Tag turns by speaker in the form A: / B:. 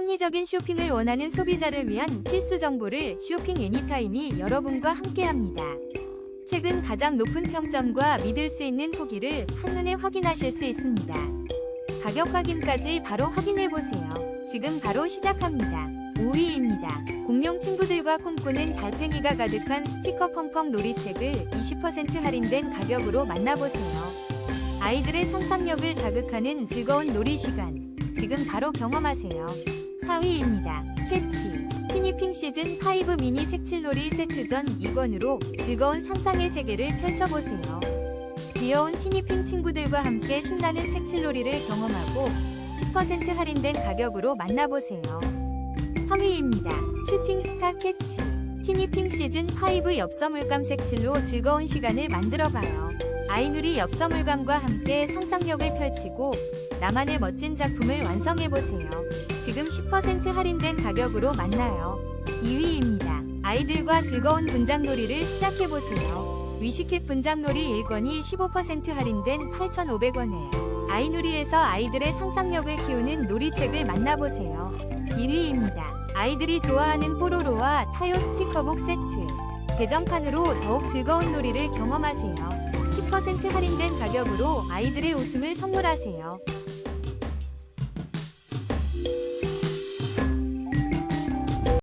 A: 합리적인 쇼핑을 원하는 소비자를 위한 필수 정보를 쇼핑 애니타임이 여러분과 함께합니다. 최근 가장 높은 평점과 믿을 수 있는 후기를 한눈에 확인하실 수 있습니다. 가격 확인까지 바로 확인해 보세요. 지금 바로 시작합니다. 5위입니다. 공룡 친구들과 꿈꾸는 달팽이가 가득한 스티커 펑펑 놀이책을 20% 할인된 가격으로 만나보세요. 아이들의 상상력을 자극하는 즐거운 놀이 시간. 지금 바로 경험하세요. 4위입니다. 캐치. 티니핑 시즌 5 미니 색칠놀이 세트전 2권으로 즐거운 상상의 세계를 펼쳐보세요. 귀여운 티니핑 친구들과 함께 신나는 색칠놀이를 경험하고 10% 할인된 가격으로 만나보세요. 3위입니다. 슈팅스타 캐치. 티니핑 시즌 5 엽서물감 색칠로 즐거운 시간을 만들어봐요. 아이누리 엽서물감과 함께 상상력을 펼치고 나만의 멋진 작품을 완성해보세요. 지금 10% 할인된 가격으로 만나요. 2위입니다. 아이들과 즐거운 분장놀이를 시작해보세요. 위시캣 분장놀이 1권이 15% 할인된 8,500원에 아이누리에서 아이들의 상상력을 키우는 놀이책을 만나보세요. 1위입니다. 아이들이 좋아하는 뽀로로와 타요 스티커북 세트. 개정판으로 더욱 즐거운 놀이를 경험하세요. 10% 할인된 가격으로 아이들의 웃음을 선물하세요.